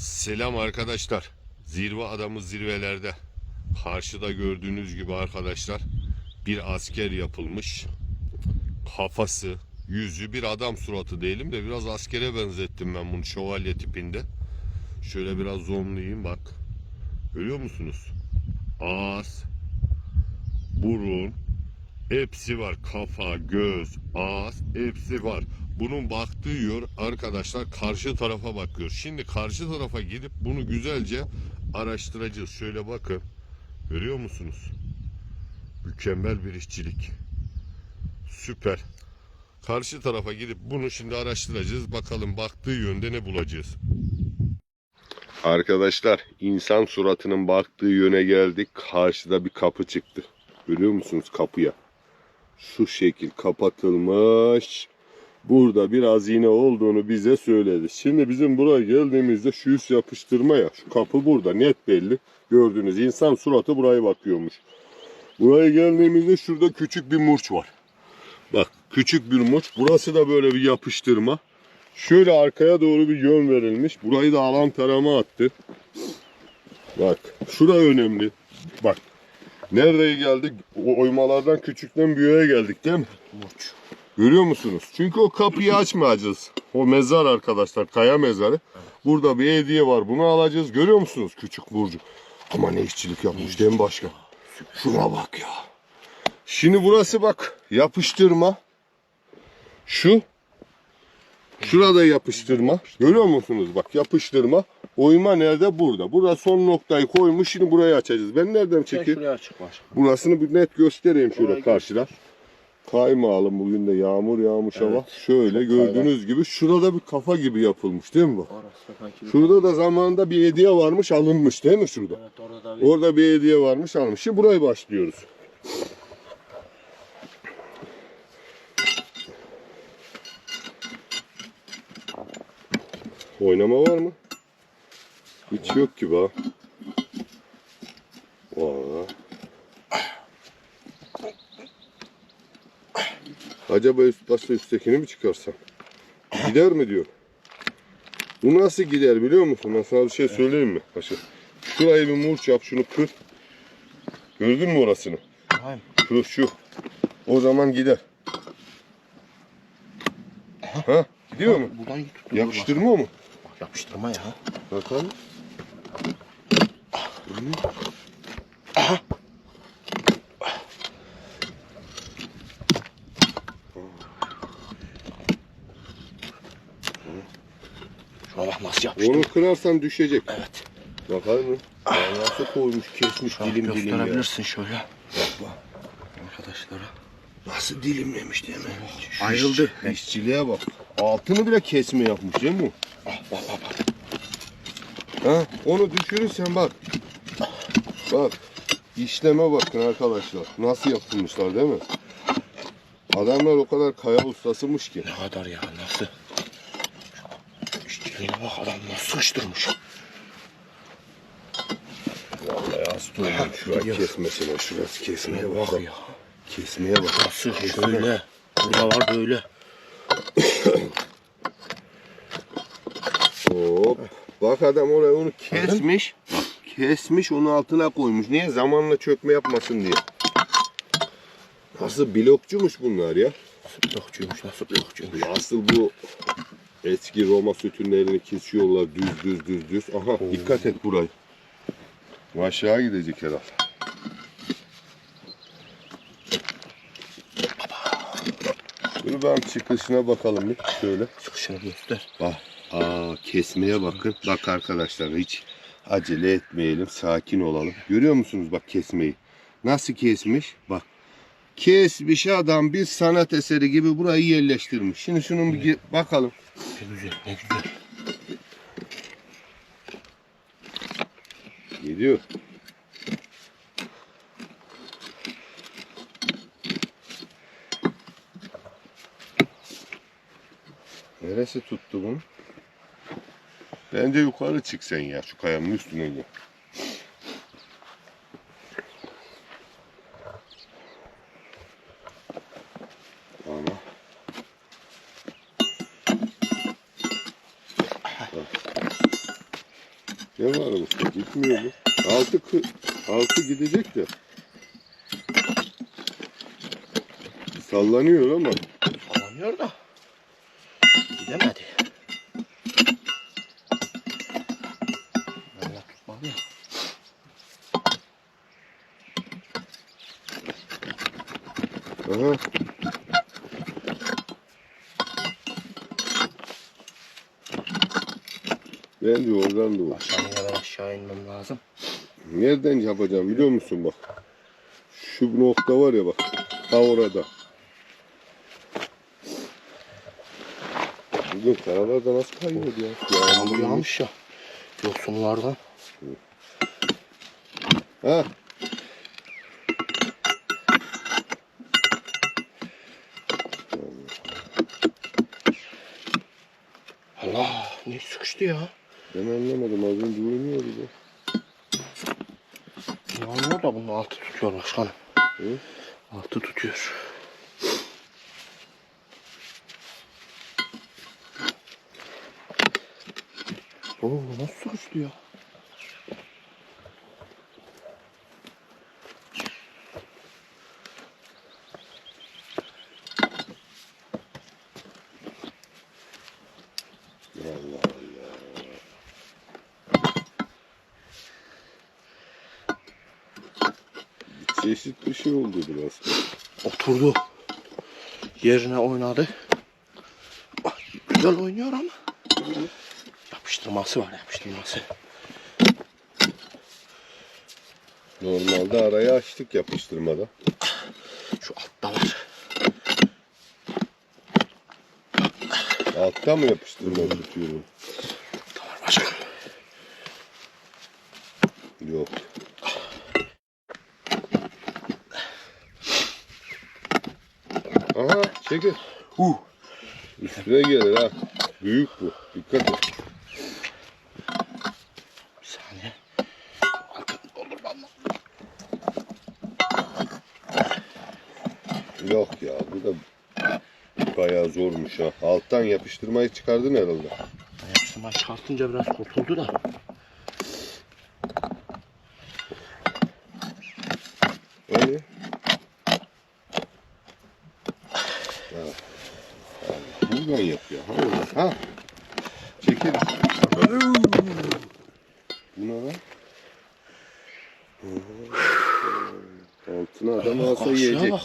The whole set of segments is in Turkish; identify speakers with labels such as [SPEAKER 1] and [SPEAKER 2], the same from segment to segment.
[SPEAKER 1] Selam arkadaşlar. Zirve adamı zirvelerde. Karşıda gördüğünüz gibi arkadaşlar bir asker yapılmış. Kafası, yüzü bir adam suratı değilim de biraz askere benzettim ben bunu şövalye tipinde. Şöyle biraz zoomlayayım bak. Görüyor musunuz? Ağız, burun, hepsi var. Kafa, göz, ağız hepsi var. Bunun baktığı yön arkadaşlar karşı tarafa bakıyor. Şimdi karşı tarafa gidip bunu güzelce araştıracağız. Şöyle bakın. Görüyor musunuz? Mükemmel bir işçilik. Süper. Karşı tarafa gidip bunu şimdi araştıracağız. Bakalım baktığı yönde ne bulacağız. Arkadaşlar insan suratının baktığı yöne geldik. Karşıda bir kapı çıktı. Görüyor musunuz kapıya? Şu şekil kapatılmış. Burada bir hazine olduğunu bize söyledi. Şimdi bizim buraya geldiğimizde şu üst yapıştırma ya. Şu kapı burada net belli. Gördüğünüz insan suratı buraya bakıyormuş. Buraya geldiğimizde şurada küçük bir murç var. Bak küçük bir murç. Burası da böyle bir yapıştırma. Şöyle arkaya doğru bir yön verilmiş. Burayı da alan tarama attı. Bak şura önemli. Bak nereye geldik? O oymalardan küçükten büyüğe geldik değil mi?
[SPEAKER 2] Murç.
[SPEAKER 1] Görüyor musunuz? Çünkü o kapıyı açmayacağız. O mezar arkadaşlar, kaya mezarı. Burada bir hediye var. Bunu alacağız. Görüyor musunuz küçük burcu? Ama ne işçilik yapmış değil mi başkan? Şuna bak ya. Şimdi burası bak yapıştırma. Şu. Şurada yapıştırma. Görüyor musunuz? Bak yapıştırma. Oyma nerede? Burada. Burada son noktayı koymuş. Şimdi burayı açacağız. Ben nereden çekeyim?
[SPEAKER 2] şuraya çık baş.
[SPEAKER 1] Burasını bir net göstereyim şöyle karşıdan. Kaymağalım bugün de yağmur yağmış
[SPEAKER 2] Evet.
[SPEAKER 1] hava. Şöyle gördüğünüz gibi şurada bir kafa gibi yapılmış değil mi bu?
[SPEAKER 2] Orası.
[SPEAKER 1] Şurada da zamanında bir hediye varmış alınmış değil mi şurada?
[SPEAKER 2] Evet orada da bir...
[SPEAKER 1] Orada bir hediye varmış alınmış. Şimdi burayı başlıyoruz. Oynama var mı? Hiç yok gibi ha. Valla. Acaba üst başta üsttekini mi çıkarsam? Gider mi diyor. Bu nasıl gider biliyor musun? Ben sana bir şey söyleyeyim mi? Paşa. Şurayı bir murç yap şunu kır. Gördün mü orasını?
[SPEAKER 2] Hayır.
[SPEAKER 1] Şu şu. O zaman gider. Ha? Gidiyor mu?
[SPEAKER 2] Buradan git.
[SPEAKER 1] Yapıştırma mı?
[SPEAKER 2] Bak, yapıştırma ya.
[SPEAKER 1] Bakalım.
[SPEAKER 2] Şuna bak nasıl yapıştırma.
[SPEAKER 1] Onu kırarsan düşecek.
[SPEAKER 2] Evet.
[SPEAKER 1] Bakar mı? Nasıl koymuş kesmiş
[SPEAKER 2] Şu
[SPEAKER 1] dilim dilim ya.
[SPEAKER 2] gösterebilirsin şöyle.
[SPEAKER 1] Bak bak.
[SPEAKER 2] Arkadaşlara.
[SPEAKER 1] Nasıl dilimlemiş değil mi? Şu
[SPEAKER 2] Ayrıldı.
[SPEAKER 1] iş- İşçiliğe bak. Altını bile kesme yapmış değil mi?
[SPEAKER 2] Ah, bak bak bak.
[SPEAKER 1] Ha? Onu düşürürsen bak. Bak. İşleme bakın arkadaşlar. Nasıl yapılmışlar değil mi? Adamlar o kadar kaya ustasıymış ki.
[SPEAKER 2] Ne kadar ya nasıl? İşçiliğine bak adam nasıl sıkıştırmış.
[SPEAKER 1] Vallahi hasta oldum şuraya kesmesine. Şurası kesmeye bak.
[SPEAKER 2] bak ya.
[SPEAKER 1] Kesmeye bak.
[SPEAKER 2] Nasıl şöyle. Burada var böyle.
[SPEAKER 1] Hop. Bak adam oraya onu kesmiş. Kesmiş onu altına koymuş. Niye? Zamanla çökme yapmasın diye. Nasıl blokçumuş bunlar ya.
[SPEAKER 2] Nasıl blokçuymuş nasıl blokçuymuş.
[SPEAKER 1] Asıl bu eski Roma sütunlarını kesiyorlar düz düz düz düz. Aha dikkat et burayı. Bu aşağı gidecek herhalde. Dur ben çıkışına bakalım bir şöyle.
[SPEAKER 2] Çıkışını göster.
[SPEAKER 1] Bak. Aa kesmeye bakın. Bak arkadaşlar hiç acele etmeyelim. Sakin olalım. Görüyor musunuz bak kesmeyi? Nasıl kesmiş? Bak. Kesmiş adam bir sanat eseri gibi burayı yerleştirmiş. Şimdi şunun bir ge- bakalım.
[SPEAKER 2] Ne güzel ne güzel.
[SPEAKER 1] Gidiyor. Neresi tuttu bunu? Bence yukarı çık sen ya şu kayanın üstüne gel. Gitmiyor bu. Altı, altı gidecek de. Sallanıyor ama.
[SPEAKER 2] Alamıyor da. Gidemedi. Valla tutmadı ya.
[SPEAKER 1] Aha. Bence oradan da var.
[SPEAKER 2] Aşağıya ben aşağı inmem lazım.
[SPEAKER 1] Nereden yapacağım biliyor musun bak. Şu nokta var ya bak. Ta orada. Bugün karalarda nasıl kayıyor ya?
[SPEAKER 2] Yağmur yağmış ya. Yosunlardan.
[SPEAKER 1] Ha?
[SPEAKER 2] Allah ne sıkıştı ya.
[SPEAKER 1] Ben anlamadım az önce oynuyordu bu.
[SPEAKER 2] Yağmur da bunun altı tutuyor başkanım.
[SPEAKER 1] Hı?
[SPEAKER 2] Altı tutuyor. Oo nasıl sıkıştı ya?
[SPEAKER 1] Şey oldu biraz.
[SPEAKER 2] Oturdu. Yerine oynadı. Bak, Güzel oynuyor ama. Yapıştırması var yapıştırması.
[SPEAKER 1] Normalde arayı açtık yapıştırmada.
[SPEAKER 2] Şu altta var.
[SPEAKER 1] Altta mı yapıştırma tutuyorum?
[SPEAKER 2] Altta var başkanım.
[SPEAKER 1] Yok. Aha çekil.
[SPEAKER 2] Huh.
[SPEAKER 1] Üstüne gelir ha. Büyük bu. Dikkat et.
[SPEAKER 2] Bir saniye. Arkamı doldurmam.
[SPEAKER 1] Yok ya bu da bayağı zormuş ha. Alttan yapıştırmayı çıkardın herhalde.
[SPEAKER 2] Yapıştırmayı çıkartınca biraz kurtuldu da.
[SPEAKER 1] Hadi. Ha. Ha, Buradan yapıyor. Ha, oradan. ha. Çekil. Bu ne lan? Altına adam alsa
[SPEAKER 2] Karşıya
[SPEAKER 1] yiyecek.
[SPEAKER 2] bak.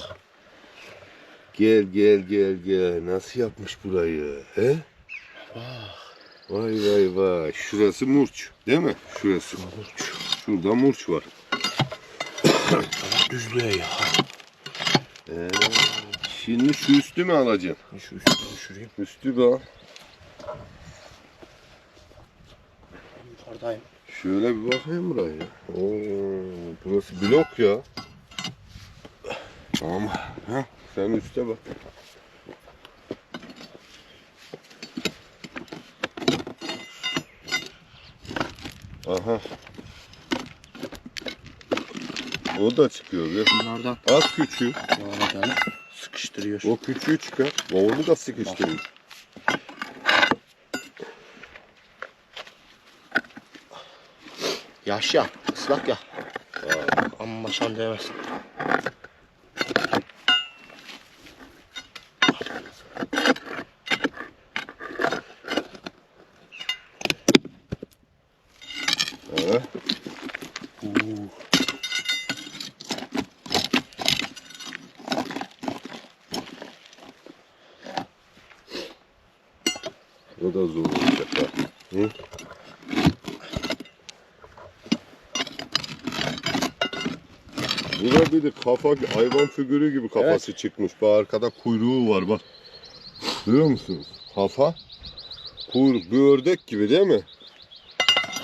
[SPEAKER 1] Gel gel gel gel. Nasıl yapmış burayı? He? Vay vay vay. Şurası murç. Değil mi? Şurası.
[SPEAKER 2] Murç.
[SPEAKER 1] Şurada murç var.
[SPEAKER 2] Tamam düzlüğe ya.
[SPEAKER 1] Ee, şimdi şu üstü mü alacaksın?
[SPEAKER 2] Şu üstüne düşüreyim.
[SPEAKER 1] Üstü al.
[SPEAKER 2] Yukarıdayım.
[SPEAKER 1] Şöyle bir bakayım buraya. Oo, burası blok ya. Tamam. Ha, sen üste bak. Aha. O da çıkıyor ya.
[SPEAKER 2] Bunlardan
[SPEAKER 1] Az küçüğü.
[SPEAKER 2] Yağmadan sıkıştırıyor.
[SPEAKER 1] O küçüğü çıkar. Onu da sıkıştırır.
[SPEAKER 2] Yaş ya. ıslak ya. Amma maşan değmez.
[SPEAKER 1] Ha.
[SPEAKER 2] Oo.
[SPEAKER 1] O da zor olacak ha. Hı? Bu bir de kafa hayvan figürü gibi kafası çıkmış. Bu arkada kuyruğu var bak. Görüyor musunuz? Kafa. Kuyruk bir ördek gibi değil mi?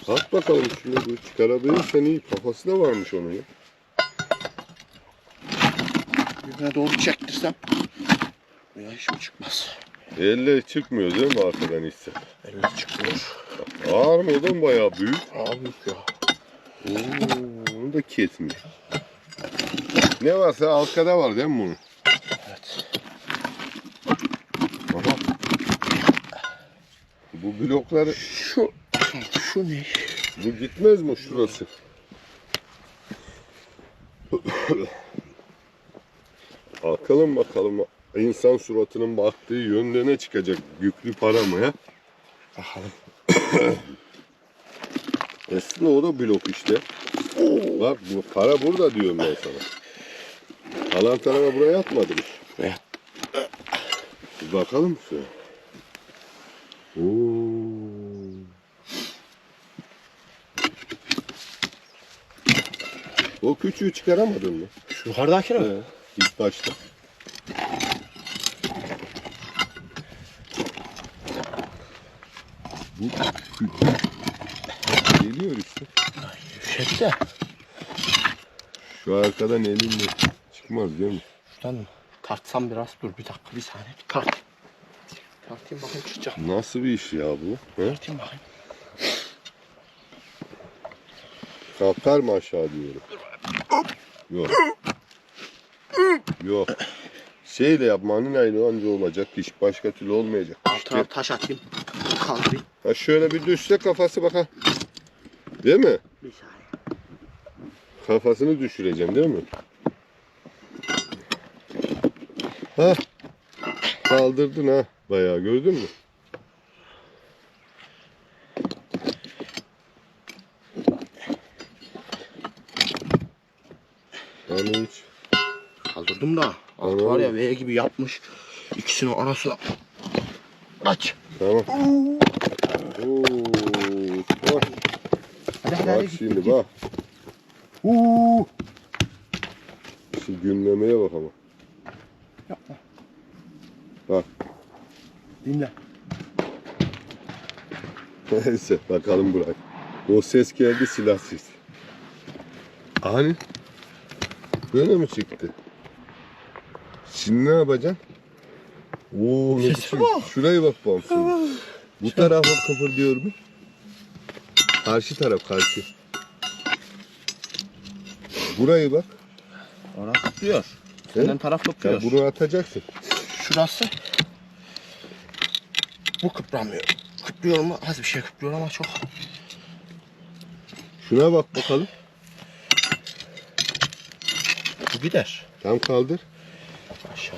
[SPEAKER 1] At bakalım şunu bir çıkarabilirsen iyi. Kafası da varmış onun ya.
[SPEAKER 2] Yüzüne doğru çektirsem. Ya hiç mi çıkmaz?
[SPEAKER 1] Elle çıkmıyor değil mi arkadan hisse?
[SPEAKER 2] Elle çıkıyor.
[SPEAKER 1] Ağır mı oğlum bayağı büyük.
[SPEAKER 2] Abi ya.
[SPEAKER 1] Oo, onu da kesmiş. Ne varsa arkada var değil mi bunun?
[SPEAKER 2] Evet.
[SPEAKER 1] Aha. Bu blokları
[SPEAKER 2] Şu, şu ne?
[SPEAKER 1] Bu gitmez mi şurası? bakalım bakalım insan suratının baktığı yönde ne çıkacak? Yüklü para mı ya?
[SPEAKER 2] Bakalım.
[SPEAKER 1] Aslında o da blok işte. Bak bu para burada diyorum ben sana. Alan tarafa buraya atmadım. Bir bakalım şöyle. Oo. O küçüğü çıkaramadın mı?
[SPEAKER 2] Şu yukarıdaki mi?
[SPEAKER 1] He, ilk başta. Bu küçük. Geliyor işte.
[SPEAKER 2] Şeyde.
[SPEAKER 1] Şu arkadan elinle çıkmaz değil mi?
[SPEAKER 2] Şuradan? Tartsam biraz. Dur bir dakika bir saniye. Bir tart. Tartayım bakayım çıkacak.
[SPEAKER 1] Nasıl bir iş ya bu? He?
[SPEAKER 2] Tartayım bakayım.
[SPEAKER 1] Kalkar mı aşağı diyorum. Yok. Yok. Şeyle yapmanın aynı anca olacak. Hiç başka türlü olmayacak.
[SPEAKER 2] Altına taş atayım. Kaldırayım.
[SPEAKER 1] Ha şöyle bir düşse kafası bakar. Değil mi?
[SPEAKER 2] Bir saniye.
[SPEAKER 1] Kafasını düşüreceğim değil mi? Ha. Kaldırdın ha. Bayağı gördün mü? Yani hiç
[SPEAKER 2] Kaldırdım da. Alt var ya V gibi yapmış. İkisinin arasına. Aç.
[SPEAKER 1] Tamam. Oo. Bak,
[SPEAKER 2] Hadi hadi
[SPEAKER 1] bak
[SPEAKER 2] hadi.
[SPEAKER 1] şimdi bak.
[SPEAKER 2] Uuu.
[SPEAKER 1] Şu gülmemeye bak ama.
[SPEAKER 2] Yapma.
[SPEAKER 1] Bak.
[SPEAKER 2] Dinle.
[SPEAKER 1] Neyse bakalım Burak. O ses geldi silah sesi. Hani? Böyle mi çıktı? Şimdi ne yapacaksın? Oo ne biçim. Şuraya bak bak şimdi. Bu tarafa kıpırdıyor mu? Karşı taraf karşı. Burayı bak.
[SPEAKER 2] Orası kıplıyor. Senden taraf
[SPEAKER 1] Ya
[SPEAKER 2] kıplıyor.
[SPEAKER 1] bunu atacaksın.
[SPEAKER 2] Şurası. Bu kıpramıyor. Kıplıyor mu? Az bir şey kıplıyor ama çok.
[SPEAKER 1] Şuna bak bakalım.
[SPEAKER 2] Bu gider.
[SPEAKER 1] Tam kaldır.
[SPEAKER 2] Aşağı.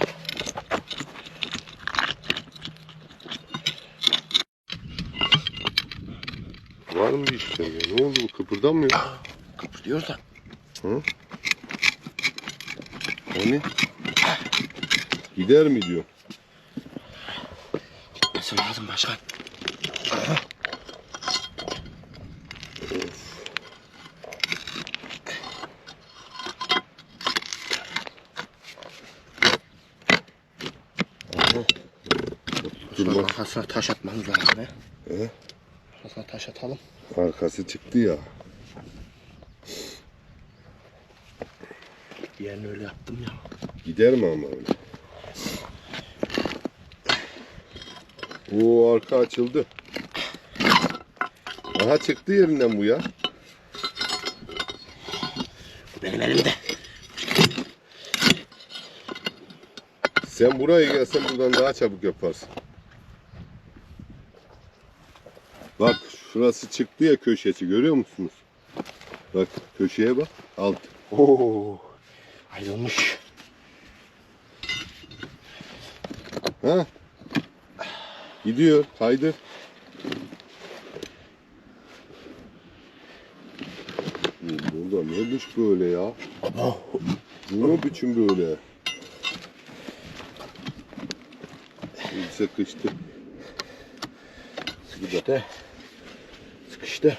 [SPEAKER 1] Var mı bir işlem ya? Ne oldu bu kıpırdamıyor?
[SPEAKER 2] Kıpırdıyor da.
[SPEAKER 1] Hani? Gider mi diyor.
[SPEAKER 2] Nasıl lazım başkan?
[SPEAKER 1] Dur bak.
[SPEAKER 2] arkasına taş atmamız lazım he.
[SPEAKER 1] He?
[SPEAKER 2] Arkasına taş atalım.
[SPEAKER 1] Arkası çıktı ya.
[SPEAKER 2] Yerini öyle yaptım ya.
[SPEAKER 1] Gider mi ama öyle? Oo arka açıldı. Aha çıktı yerinden bu ya.
[SPEAKER 2] Bu benim elimde.
[SPEAKER 1] Sen buraya gelsen buradan daha çabuk yaparsın. Bak şurası çıktı ya köşesi görüyor musunuz? Bak köşeye bak alt.
[SPEAKER 2] Oo. Ayrılmış.
[SPEAKER 1] Ha? Gidiyor kaydır. Burada neymiş böyle ya? Bu ne biçim böyle? Sıkıştı.
[SPEAKER 2] İşte. Sıkıştı.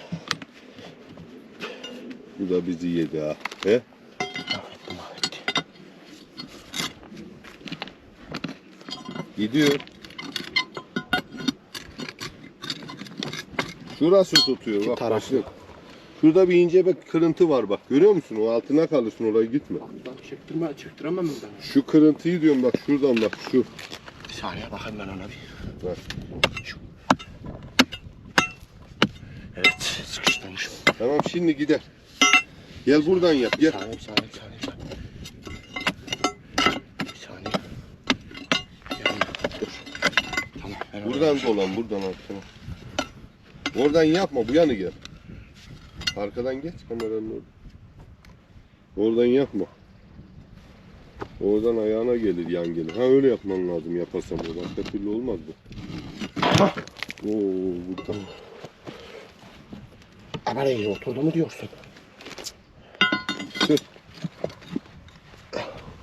[SPEAKER 1] bu da bizi yedi ha. He? Gidiyor. Şurası tutuyor bak
[SPEAKER 2] tarafı.
[SPEAKER 1] başlık. Şurada bir ince bir kırıntı var bak. Görüyor musun? O altına kalırsın oraya gitme.
[SPEAKER 2] Ben çektirme, çektiremem ben.
[SPEAKER 1] Şu kırıntıyı diyorum bak şuradan bak şu.
[SPEAKER 2] Bir saniye bakayım ben ona bir.
[SPEAKER 1] Bak.
[SPEAKER 2] Şu. Evet sıkıştırmış.
[SPEAKER 1] Tamam şimdi gider. Gel buradan yap gel.
[SPEAKER 2] saniye saniye saniye. Bir saniye. Bir saniye. Yanına. Dur. Tamam. ben oraya
[SPEAKER 1] Buradan dolan buradan. Tamam. Oradan yapma bu yanı gel. Arkadan geç kameranın orada. Oradan yapma. Oradan ayağına gelir yan gelir. Ha öyle yapman lazım yaparsam. o. Başka türlü olmaz bu. Oo bu.
[SPEAKER 2] Ama iyi oturdu mu diyorsun?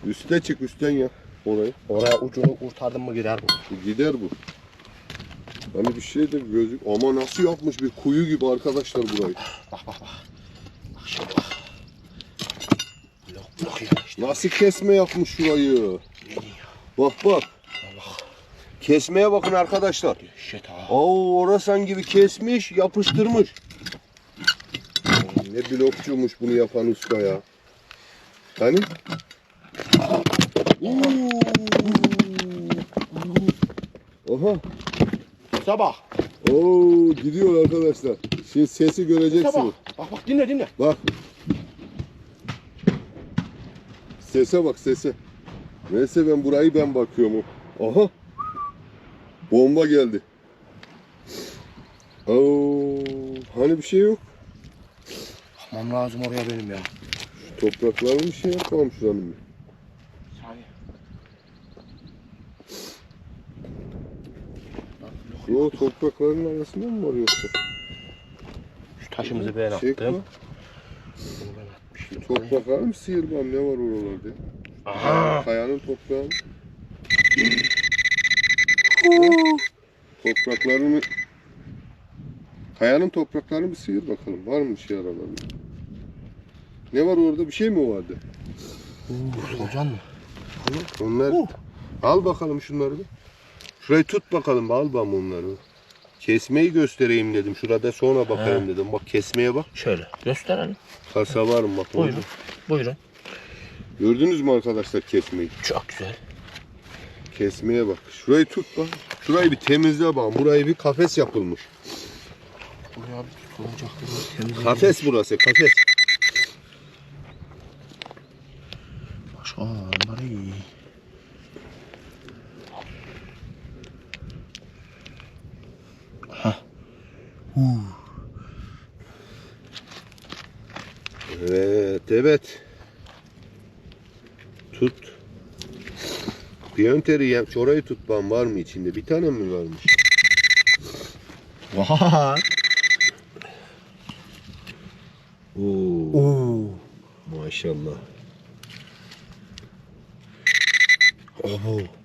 [SPEAKER 1] Üste çık üstten ya. Orayı.
[SPEAKER 2] Oraya ucunu kurtardın mı gider bu.
[SPEAKER 1] Bu Gider bu. Hani bir şey de gözük. Ama nasıl yapmış bir kuyu gibi arkadaşlar burayı.
[SPEAKER 2] Bak bak bak. Bak. Blok blok ya işte.
[SPEAKER 1] Nasıl kesme yapmış şurayı. Bak bak. Kesmeye bakın arkadaşlar. Oo orasan gibi kesmiş, yapıştırmış. Ne blokçuymuş bunu yapan usta ya. Hani? Oha.
[SPEAKER 2] Sabah.
[SPEAKER 1] Oo gidiyor arkadaşlar. Şimdi sesi göreceksiniz.
[SPEAKER 2] Sabah. Bak bak dinle dinle.
[SPEAKER 1] Bak. Sese bak sese. Neyse ben burayı ben bakıyorum. Aha. Bomba geldi. Oo, hani bir şey yok.
[SPEAKER 2] Bakmam lazım oraya benim ya.
[SPEAKER 1] Topraklarını bir şey yapalım şuranın. bir. Şu o toprakların arasında mı var yoksa?
[SPEAKER 2] Şu taşımızı ben
[SPEAKER 1] Şey
[SPEAKER 2] attım.
[SPEAKER 1] mi?
[SPEAKER 2] Bunu ben atmıştım.
[SPEAKER 1] Topraklar mı sıyırmam ne var oralarda?
[SPEAKER 2] Aha.
[SPEAKER 1] Kayanın toprağı mı? Topraklarını Kayanın topraklarını bir sıyır bakalım. Var mı bir şey aralarında? Ne var orada? Bir şey mi vardı?
[SPEAKER 2] Solucan mı?
[SPEAKER 1] Onlar
[SPEAKER 2] Uh.
[SPEAKER 1] al bakalım şunları bir. Şurayı tut bakalım al bana onları. Kesmeyi göstereyim dedim. Şurada sonra bakarım dedim. Bak kesmeye bak.
[SPEAKER 2] Şöyle gösterelim.
[SPEAKER 1] Kasa var mı bak.
[SPEAKER 2] Buyurun. Buyurun.
[SPEAKER 1] Gördünüz mü arkadaşlar kesmeyi?
[SPEAKER 2] Çok güzel.
[SPEAKER 1] Kesmeye bak. Şurayı tut bak. Şurayı bir temizle bak. Burayı bir kafes yapılmış.
[SPEAKER 2] Buraya bir soluncakları temizleyelim.
[SPEAKER 1] Kafes burası kafes.
[SPEAKER 2] Başka onları iyi.
[SPEAKER 1] Evet evet. Tut. Piyonteri yem. Çorayı tut bana var mı içinde? Bir tane mi varmış?
[SPEAKER 2] Vay.
[SPEAKER 1] Oo,
[SPEAKER 2] Oo.
[SPEAKER 1] maşallah.
[SPEAKER 2] Abo.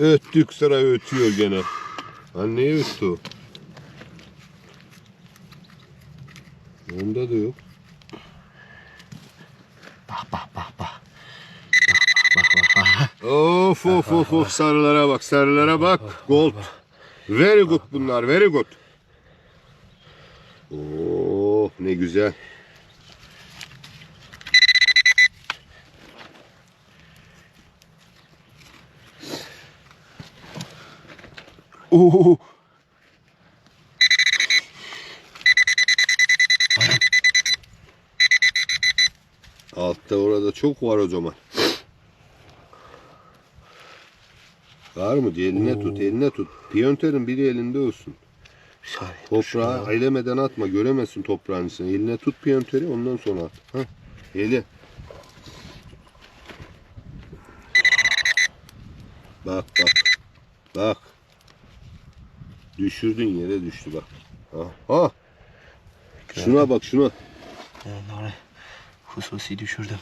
[SPEAKER 1] Öttük sıra ötüyor gene. Lan neye öttü o? Onda da yok.
[SPEAKER 2] Bak bak bak bak. Bak bak bak bak.
[SPEAKER 1] Of of of of sarılara bak sarılara bak. Gold. Very good bunlar very good. Oh ne güzel. Oo. Altta orada çok var o zaman. Var mı? Eline tut, eline tut. Piyonterin biri elinde olsun.
[SPEAKER 2] Saniye.
[SPEAKER 1] Toprağı eylemeden atma, göremezsin toprağın içine. Eline tut piyonteri, ondan sonra at. Hah, eli. Bak bak. Bak. Düşürdün yere düştü bak. Ha. ha. Şuna bak şuna.
[SPEAKER 2] Onları hususi düşürdüm.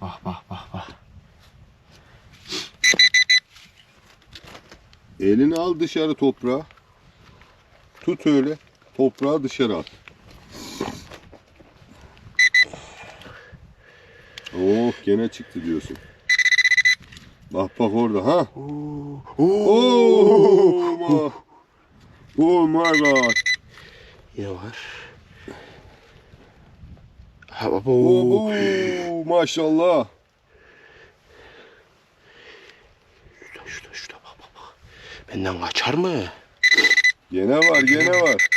[SPEAKER 2] Bak bak bak bak.
[SPEAKER 1] Elini al dışarı toprağa. Tut öyle. Toprağı dışarı at. Oh gene çıktı diyorsun. Bak bak orada ha.
[SPEAKER 2] Oo.
[SPEAKER 1] Oh, my. Oh my god.
[SPEAKER 2] Yine var. Ha baba.
[SPEAKER 1] Oh, oh, maşallah.
[SPEAKER 2] Şurada şurada şurada bak bak bak. Benden kaçar mı?
[SPEAKER 1] Gene var gene var.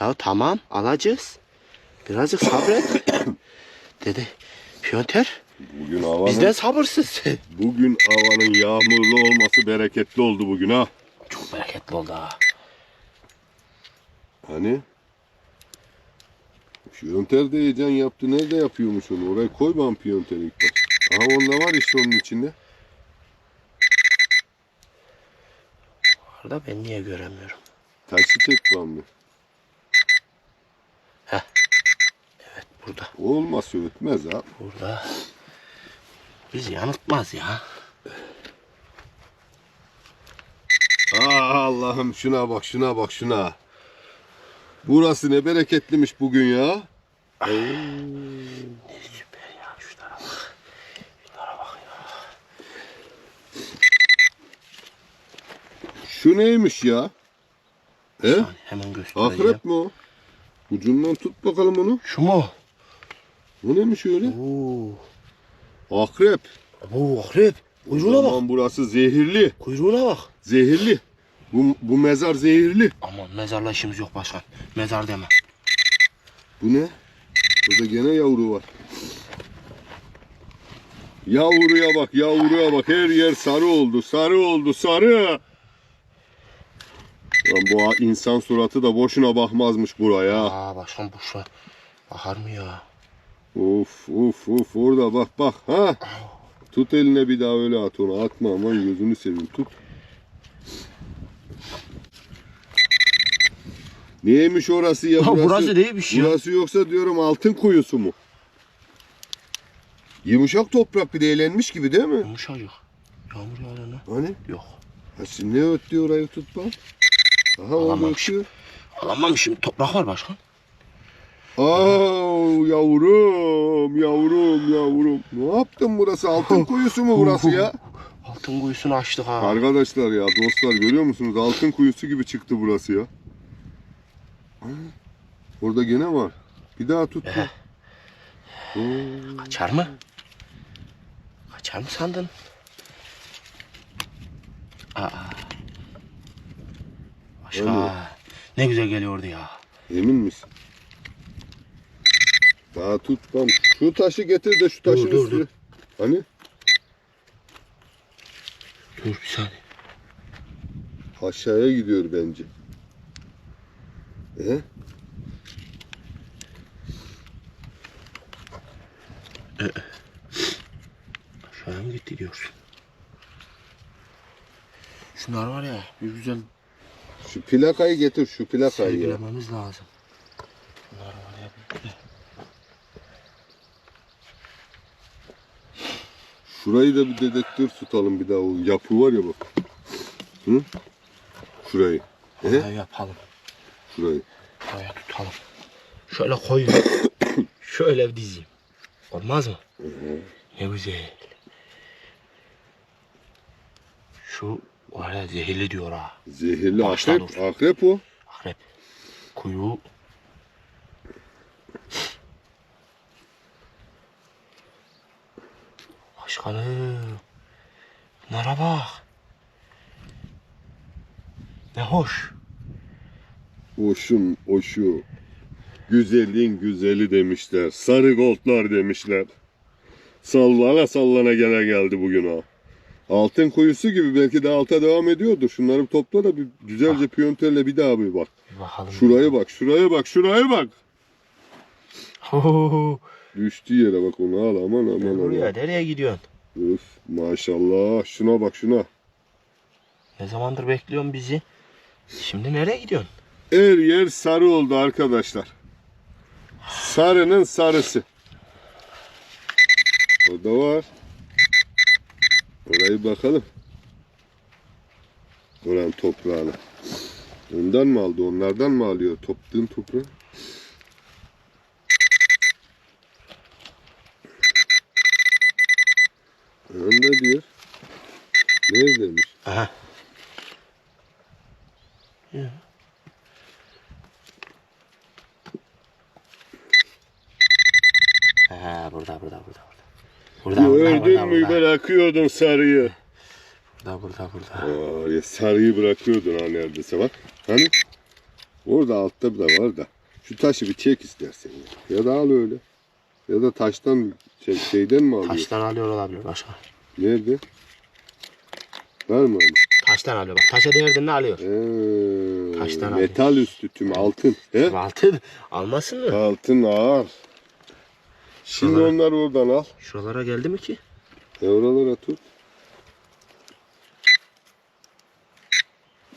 [SPEAKER 2] Ya tamam alacağız. Birazcık sabret. Dede. Piyonter.
[SPEAKER 1] Bugün havanın,
[SPEAKER 2] Bizden sabırsız.
[SPEAKER 1] bugün havanın yağmurlu olması bereketli oldu bugün ha.
[SPEAKER 2] Çok bereketli oldu ha.
[SPEAKER 1] Hani? Şu yönter de heyecan yaptı. Nerede yapıyormuş onu? Oraya koy bana piyonteri ilk baş. Aha onda var işte onun içinde.
[SPEAKER 2] Orada ben niye göremiyorum?
[SPEAKER 1] Taşı çek bana. bir.
[SPEAKER 2] Evet burada.
[SPEAKER 1] Olmaz ötmez ha.
[SPEAKER 2] Burada. Bizi yanıltmaz ya.
[SPEAKER 1] Aa Allah'ım şuna bak şuna bak şuna. Burası ne bereketlimiş bugün ya.
[SPEAKER 2] Süper ya şunlara bak. Şunlara bak ya.
[SPEAKER 1] Şu neymiş ya? He?
[SPEAKER 2] Hemen göstereceğim.
[SPEAKER 1] Akrep mi o? Ucundan tut bakalım onu.
[SPEAKER 2] Şu mu?
[SPEAKER 1] O neymiş öyle?
[SPEAKER 2] Oo.
[SPEAKER 1] Akrep.
[SPEAKER 2] Bu akrep. Kuyruğuna bak.
[SPEAKER 1] Aman burası zehirli.
[SPEAKER 2] Kuyruğuna bak.
[SPEAKER 1] Zehirli. Bu, bu mezar zehirli.
[SPEAKER 2] Aman mezarla işimiz yok başkan. Mezar deme.
[SPEAKER 1] Bu ne? Burada gene yavru var. Yavruya bak, yavruya bak. Her yer sarı oldu, sarı oldu, sarı. Lan bu insan suratı da boşuna bakmazmış buraya.
[SPEAKER 2] Aa başkan bu şu. Bakar mı ya?
[SPEAKER 1] Of of of orada bak bak ha. Tut eline bir daha öyle at onu. Atma aman gözünü seveyim tut. Neymiş orası ya burası?
[SPEAKER 2] burası neymiş ya?
[SPEAKER 1] Burası yoksa diyorum altın kuyusu mu? Yumuşak toprak bir de eğlenmiş gibi değil mi?
[SPEAKER 2] Yumuşacık. Yağmur yağıyor lan.
[SPEAKER 1] Hani?
[SPEAKER 2] Yok.
[SPEAKER 1] Ha şimdi ne öttü orayı tut bak. Aha orada
[SPEAKER 2] Alamamış.
[SPEAKER 1] ötüyor.
[SPEAKER 2] Alamam şimdi toprak var başkan.
[SPEAKER 1] Aa yavrum yavrum yavrum. Ne yaptın burası altın kuyusu mu burası ya?
[SPEAKER 2] Altın kuyusunu açtık ha.
[SPEAKER 1] Arkadaşlar ya dostlar görüyor musunuz? Altın kuyusu gibi çıktı burası ya. Orada gene var. Bir daha tut. bak. Oo,
[SPEAKER 2] Kaçar mı? Kaçar mı sandın? Aa. Başka. Ne güzel geliyordu ya.
[SPEAKER 1] Emin misin? Daha tut lan. Şu taşı getir de şu taşın
[SPEAKER 2] dur,
[SPEAKER 1] üstüne.
[SPEAKER 2] dur.
[SPEAKER 1] Hani?
[SPEAKER 2] Dur bir saniye.
[SPEAKER 1] Aşağıya gidiyor bence. E?
[SPEAKER 2] Aşağıya mı gitti diyorsun? Şunlar var ya bir güzel
[SPEAKER 1] Şu plakayı getir şu plakayı ya.
[SPEAKER 2] sergilememiz lazım. Bunlar var ya bir.
[SPEAKER 1] Şurayı da bir dedektör tutalım bir daha o yapı var ya bak. Hı? Şurayı. E?
[SPEAKER 2] Buraya yapalım.
[SPEAKER 1] Şurayı.
[SPEAKER 2] Buraya tutalım. Şöyle koyayım. Şöyle dizeyim. Olmaz mı? Ne güzel. Şu var ya zehirli diyor ha.
[SPEAKER 1] Zehirli
[SPEAKER 2] Başla
[SPEAKER 1] akrep.
[SPEAKER 2] dur.
[SPEAKER 1] Akrep o.
[SPEAKER 2] Akrep. Kuyu. Başkanım. Bunlara bak. Ne hoş.
[SPEAKER 1] Oşum oşu. Güzelin güzeli demişler. Sarı goldlar demişler. Sallana sallana gene geldi bugün ha. Altın kuyusu gibi belki de alta devam ediyordur. Şunları bir topla da bir güzelce piyonterle bir daha bir bak.
[SPEAKER 2] Bakalım.
[SPEAKER 1] Şuraya bak, şuraya bak, şuraya bak. Düştüğü yere bak onu al aman aman aman.
[SPEAKER 2] Buraya nereye gidiyorsun?
[SPEAKER 1] Öf maşallah şuna bak şuna.
[SPEAKER 2] Ne zamandır bekliyorsun bizi? Şimdi nereye gidiyorsun?
[SPEAKER 1] Her yer sarı oldu arkadaşlar. Sarının sarısı. Orada var. Orayı bakalım. Oranın toprağını. Ondan mı aldı? Onlardan mı alıyor? Topladığın toprağı. Onda diyor. Neredeymiş?
[SPEAKER 2] Aha. Ya. Ha burada burada burada burada. Burada burada
[SPEAKER 1] mü bırakıyordun sarıyı.
[SPEAKER 2] Burada burada burada.
[SPEAKER 1] Aa, ya sarıyı bırakıyordun ha neredeyse bak. Hani? Orada altta da var da. Şu taşı bir çek istersen ya. Ya da al öyle. Ya da taştan şey, şeyden mi alıyor?
[SPEAKER 2] Taştan alıyor olabilir başka.
[SPEAKER 1] Nerede? Var mı hani?
[SPEAKER 2] Taştan alıyor bak. Taşa değerdiğinde alıyor.
[SPEAKER 1] Ee,
[SPEAKER 2] Taştan alıyor.
[SPEAKER 1] metal üstü tüm altın. He?
[SPEAKER 2] Altın almasın mı?
[SPEAKER 1] Altın ağır. Şimdi
[SPEAKER 2] Şuralara-
[SPEAKER 1] onları oradan al.
[SPEAKER 2] Şuralara geldi mi ki?
[SPEAKER 1] E oralara tut.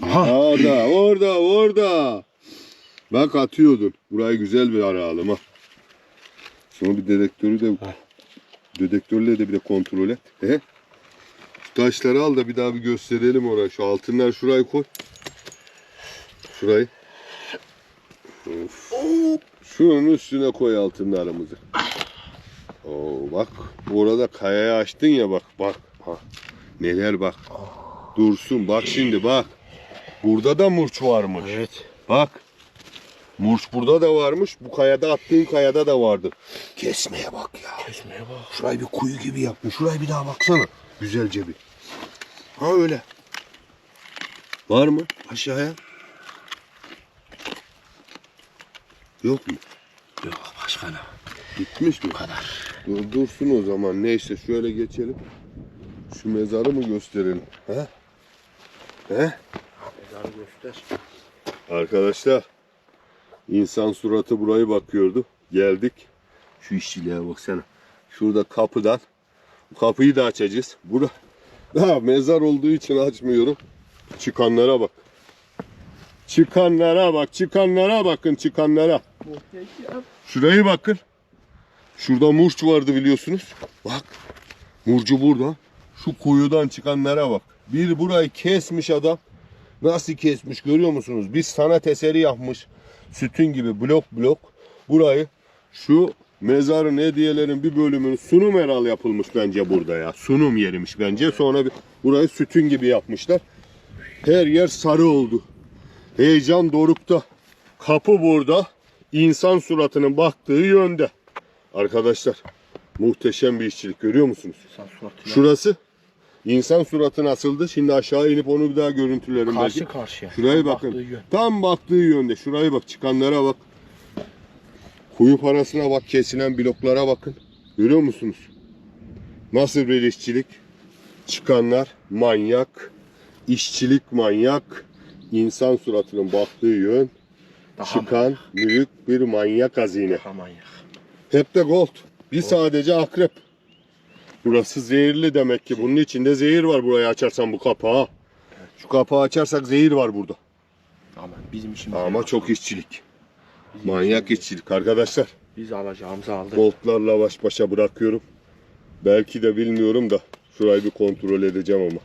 [SPEAKER 2] Aha.
[SPEAKER 1] Orada, orada, orada. Bak atıyordun. Burayı güzel bir arayalım ha. Sonra bir dedektörü de
[SPEAKER 2] Ha.
[SPEAKER 1] dedektörle de bir de kontrol et. He? Şu taşları al da bir daha bir gösterelim oraya. Şu altınlar şurayı koy. Şurayı. Of. Şunun üstüne koy altınlarımızı. Oo, bak orada kayayı açtın ya bak bak. Ha. Neler bak. Dursun bak şimdi bak. Burada da murç varmış.
[SPEAKER 2] Evet.
[SPEAKER 1] Bak. Murç burada da varmış. Bu kayada attığın kayada da vardı. Kesmeye bak ya.
[SPEAKER 2] Kesmeye bak.
[SPEAKER 1] Şurayı bir kuyu gibi yapmış. Şurayı bir daha baksana. Güzelce bir. Ha öyle. Var mı? Aşağıya. Yok mu?
[SPEAKER 2] Yok başka ne?
[SPEAKER 1] Gitmiş mi?
[SPEAKER 2] Bu kadar.
[SPEAKER 1] Dur, dursun o zaman. Neyse şöyle geçelim. Şu mezarı mı gösterelim? He? He?
[SPEAKER 2] Mezarı göster.
[SPEAKER 1] Arkadaşlar insan suratı burayı bakıyordu. Geldik. Şu işçiliğe baksana. Şurada kapıdan. Kapıyı da açacağız. Bura daha mezar olduğu için açmıyorum. Çıkanlara bak. Çıkanlara bak. Çıkanlara bakın. Çıkanlara. Şurayı bakın. Şurada murç vardı biliyorsunuz. Bak. Murcu burada. Şu kuyudan çıkanlara bak. Bir burayı kesmiş adam. Nasıl kesmiş görüyor musunuz? Bir sanat eseri yapmış. Sütün gibi blok blok. Burayı şu mezarın hediyelerin bir bölümünü sunum herhal yapılmış bence burada ya. Sunum yerimiş bence. Sonra bir, burayı sütün gibi yapmışlar. Her yer sarı oldu. Heyecan dorukta. Kapı burada. İnsan suratının baktığı yönde. Arkadaşlar muhteşem bir işçilik görüyor musunuz? Şurası insan suratı nasıldı? Şimdi aşağı inip onu bir daha görüntülerim
[SPEAKER 2] Karşı
[SPEAKER 1] belki.
[SPEAKER 2] karşıya.
[SPEAKER 1] Şuraya
[SPEAKER 2] Tam
[SPEAKER 1] bakın.
[SPEAKER 2] baktığı yön.
[SPEAKER 1] Tam baktığı yönde. Şuraya bak. Çıkanlara bak. Kuyu parasına bak. Kesilen bloklara bakın. Görüyor musunuz? Nasıl bir işçilik? Çıkanlar manyak. işçilik manyak. insan suratının baktığı yön.
[SPEAKER 2] Daha
[SPEAKER 1] Çıkan büyük bir manyak hazine.
[SPEAKER 2] Daha manyak.
[SPEAKER 1] Hep de gold. Bir sadece akrep. Burası zehirli demek ki. Bunun içinde zehir var burayı açarsan bu kapağı. Şu kapağı açarsak zehir var burada.
[SPEAKER 2] Ama bizim işimiz
[SPEAKER 1] Ama
[SPEAKER 2] yok.
[SPEAKER 1] çok işçilik.
[SPEAKER 2] Bizim
[SPEAKER 1] Manyak
[SPEAKER 2] işimiz
[SPEAKER 1] işçilik arkadaşlar.
[SPEAKER 2] Biz alacağımızı aldık.
[SPEAKER 1] Goldlarla baş başa bırakıyorum. Belki de bilmiyorum da şurayı bir kontrol edeceğim ama.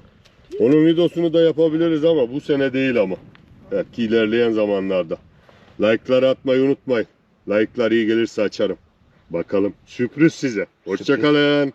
[SPEAKER 1] Onun videosunu da yapabiliriz ama bu sene değil ama. Belki ilerleyen zamanlarda. Like'ları atmayı unutmayın. Like'lar iyi gelirse açarım. Bakalım. Sürpriz size. Hoşçakalın.